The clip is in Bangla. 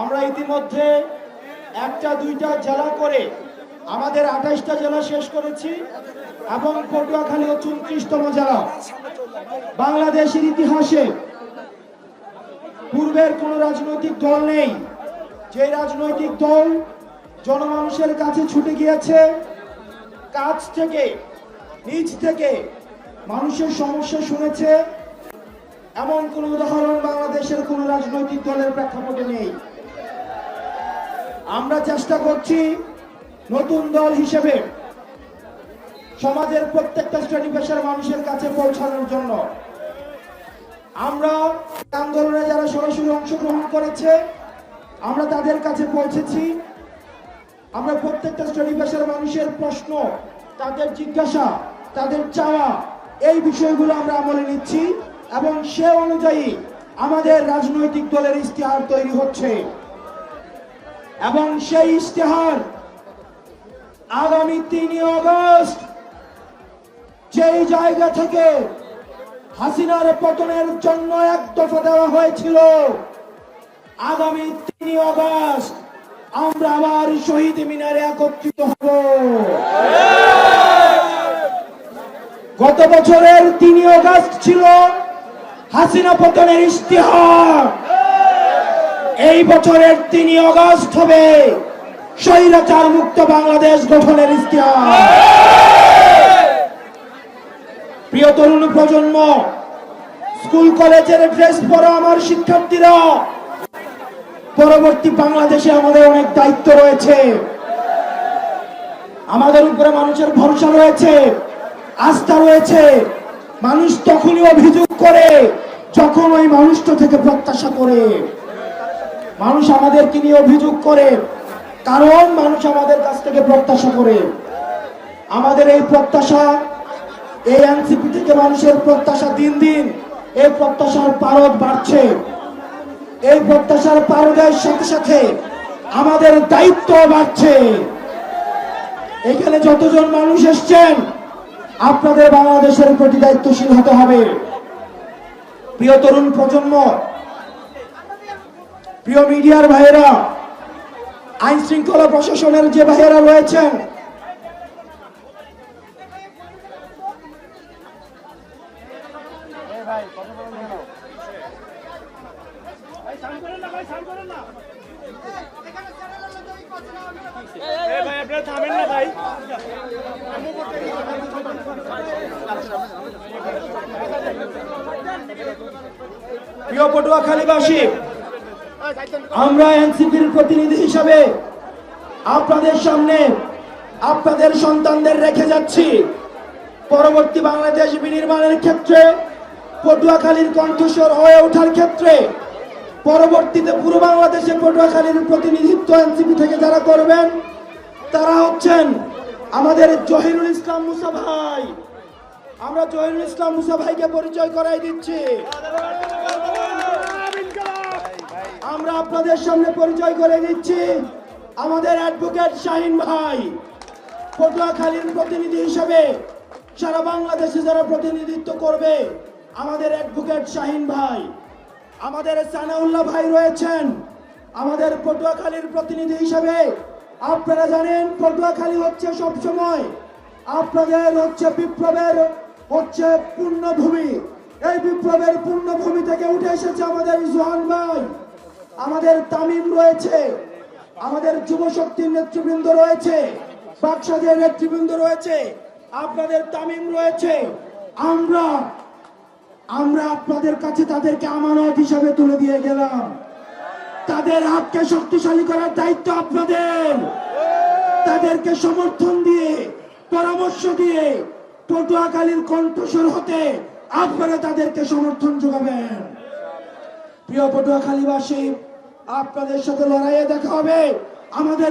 আমরা ইতিমধ্যে একটা, দুইটা জেলা করে আমাদের আঠাইশটা জেলা শেষ করেছি এবং পটুয়াখালী হচ্ছে উনত্রিশতম জেলা। বাংলাদেশের ইতিহাসে পূর্বের কোন রাজনৈতিক দল নেই। যে রাজনৈতিক দল জনমানুষের কাছে ছুটে গিয়েছে, কাছ থেকে নিজ থেকে মানুষের সমস্যা শুনেছে, এমন কোন উদাহরণ বাংলাদেশের কোন রাজনৈতিক দলের প্রেক্ষাপটে নেই। আমরা চেষ্টা করছি নতুন দল হিসেবে সমাজের প্রত্যেকটা শ্রেণি পেশার মানুষের কাছে পৌঁছানোর জন্য। আমরা আন্দোলনে যারা সরাসরি অংশগ্রহণ করেছে, আমরা তাদের কাছে পৌঁছেছি। আমরা প্রত্যেকটা শ্রেণি পেশার মানুষের প্রশ্ন, তাদের জিজ্ঞাসা, তাদের চাওয়া, এই বিষয়গুলো আমরা আমলে নিচ্ছি এবং সে অনুযায়ী আমাদের রাজনৈতিক দলের ইশতেহার তৈরি হচ্ছে। এবং সেই ইশতেহার আগামী তিনই আগস্ট, যেই জায়গা থেকে হাসিনার পতনের জন্য এক দফা দেওয়া হয়েছিল, আগামী তিনই আগস্ট আমরা আবার শহীদ মিনারে একত্রিত হব। গত বছরের তিনই আগস্ট ছিল হাসিনা পতনের ইশতেহার। এই বছরের তিনই আগস্ট হবে স্বৈরাচার মুক্ত বাংলাদেশ গঠনের ইশতেহার প্রিয় তরুণ প্রজন্ম, স্কুল, কলেজের ড্রেস পরা আমার শিক্ষার্থীরা। পরবর্তী বাংলাদেশে আমাদের অনেক দায়িত্ব রয়েছে। আমাদের উপরে মানুষের ভরসা রয়েছে, আস্থা রয়েছে। মানুষ তখনই অভিযোগ করে যখন ওই মানুষটা থেকে প্রত্যাশা করে। মানুষ আমাদেরকে নিয়ে অভিযোগ করে। কারণ মানুষ আমাদের কাছ থেকে প্রত্যাশা করে। আমাদের এই প্রত্যাশা, এই এনসিপি থেকে মানুষের প্রত্যাশা দিন দিন, এই প্রত্যাশার পারদ বাড়ছে। এই প্রত্যাশার পারদের সাথে সাথে আমাদের দায়িত্ব বাড়ছে। এখানে যতজন মানুষ এসছেন, আপনাদের বাংলাদেশের প্রতি দায়িত্বশীল হতে হবে। প্রিয় তরুণ প্রজন্ম প্রিয় মিডিয়ার ভাইয়েরা আইন শৃঙ্খলা প্রশাসনের যে ভাইয়েরা রয়েছেন প্রিয় পটুয়াখালীবাসী আমরা এনসিপির প্রতিনিধি হিসাবে আপনাদের সামনে আপনাদের সন্তানদের রেখে যাচ্ছি। পরবর্তী বাংলাদেশ বিনির্মাণের ক্ষেত্রে, পটুয়াখালীর কণ্ঠস্বর হয়ে ওঠার ক্ষেত্রে, পরবর্তীতে পুরো বাংলাদেশে পটুয়াখালীর প্রতিনিধিত্ব এনসিপি থেকে যারা করবেন, তারা হচ্ছেন আমাদের জহিরুল ইসলাম মুসা ভাই। আমরা জহিরুল ইসলাম মুসা ভাইকে পরিচয় করাই দিচ্ছি। আমরা আপনাদের সামনে পরিচয় করে দিচ্ছি আমাদের অ্যাডভোকেট শাহিন ভাই, পটুয়াখালীর প্রতিনিধি হিসেবে সারা বাংলাদেশে যারা প্রতিনিধিত্ব করবে, আমাদের অ্যাডভোকেট শাহিন ভাই। আমাদের সানাউল্লাহ ভাই রয়েছেন, আমাদের পটুয়াখালীর প্রতিনিধি হিসেবে। আপনারা জানেন, পটুয়াখালী হচ্ছে সব সময় আপনাদের হচ্ছে বিপ্লবের হচ্ছে পূর্ণভূমি। এই বিপ্লবের পূর্ণভূমি থেকে উঠে এসেছে আমাদের জোহান ভাই। আমাদের তামিম রয়েছে, আমাদের যুব শক্তির নেতৃবৃন্দ রয়েছে, বাকশাদের নেতৃবৃন্দ রয়েছে, আপনাদের তামিম রয়েছে, আমরা আমরা আপনাদের কাছে তাদেরকে আমানত হিসাবে তুলে দিয়ে গেলাম। তাদের হাতকে শক্তিশালী করার দায়িত্ব আপনাদের। তাদেরকে সমর্থন দিয়ে, পরামর্শ দিয়ে পটুয়াখালীর কণ্ঠস্বর হতে আপনারা তাদেরকে সমর্থন যোগাবেন। প্রিয় পটুয়াখালীবাসী আপনাদের সাথে লড়াইয়ে দেখা হবে। আমাদের